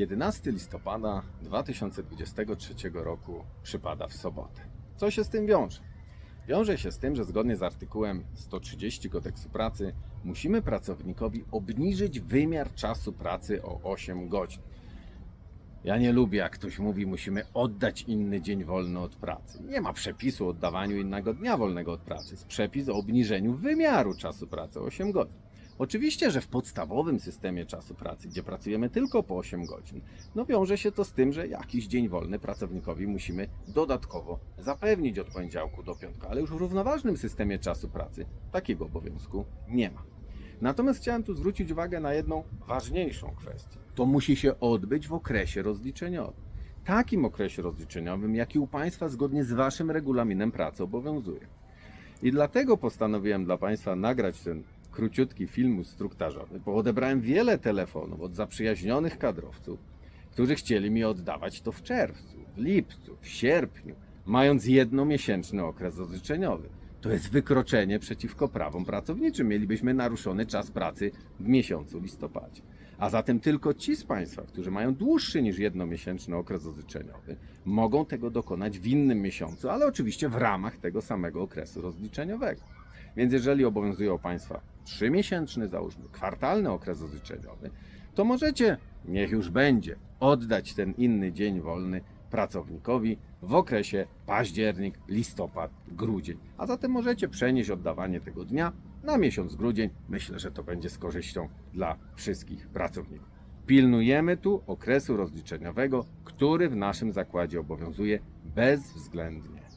11 listopada 2023 roku przypada w sobotę. Co się z tym wiąże? Wiąże się z tym, że zgodnie z artykułem 130 Kodeksu Pracy musimy pracownikowi obniżyć wymiar czasu pracy o 8 godzin. Ja nie lubię, jak ktoś mówi, musimy oddać inny dzień wolny od pracy. Nie ma przepisu o oddawaniu innego dnia wolnego od pracy. Jest przepis o obniżeniu wymiaru czasu pracy o 8 godzin. Oczywiście, że w podstawowym systemie czasu pracy, gdzie pracujemy tylko po 8 godzin, no wiąże się to z tym, że jakiś dzień wolny pracownikowi musimy dodatkowo zapewnić od poniedziałku do piątku, ale już w równoważnym systemie czasu pracy takiego obowiązku nie ma. Natomiast chciałem tu zwrócić uwagę na jedną ważniejszą kwestię. To musi się odbyć w okresie rozliczeniowym. Takim okresie rozliczeniowym, jaki u Państwa zgodnie z Waszym regulaminem pracy obowiązuje. I dlatego postanowiłem dla Państwa nagrać ten króciutki film instruktażowy, bo odebrałem wiele telefonów od zaprzyjaźnionych kadrowców, którzy chcieli mi oddawać to w czerwcu, w lipcu, w sierpniu, mając jednomiesięczny okres rozliczeniowy. To jest wykroczenie przeciwko prawom pracowniczym. Mielibyśmy naruszony czas pracy w miesiącu listopadzie. A zatem tylko ci z Państwa, którzy mają dłuższy niż jednomiesięczny okres rozliczeniowy, mogą tego dokonać w innym miesiącu, ale oczywiście w ramach tego samego okresu rozliczeniowego. Więc jeżeli obowiązuje u Państwa trzymiesięczny, załóżmy, kwartalny okres rozliczeniowy, to możecie, niech już będzie, oddać ten inny dzień wolny pracownikowi w okresie październik, listopad, grudzień. A zatem możecie przenieść oddawanie tego dnia na miesiąc grudzień. Myślę, że to będzie z korzyścią dla wszystkich pracowników. Pilnujemy tu okresu rozliczeniowego, który w naszym zakładzie obowiązuje bezwzględnie.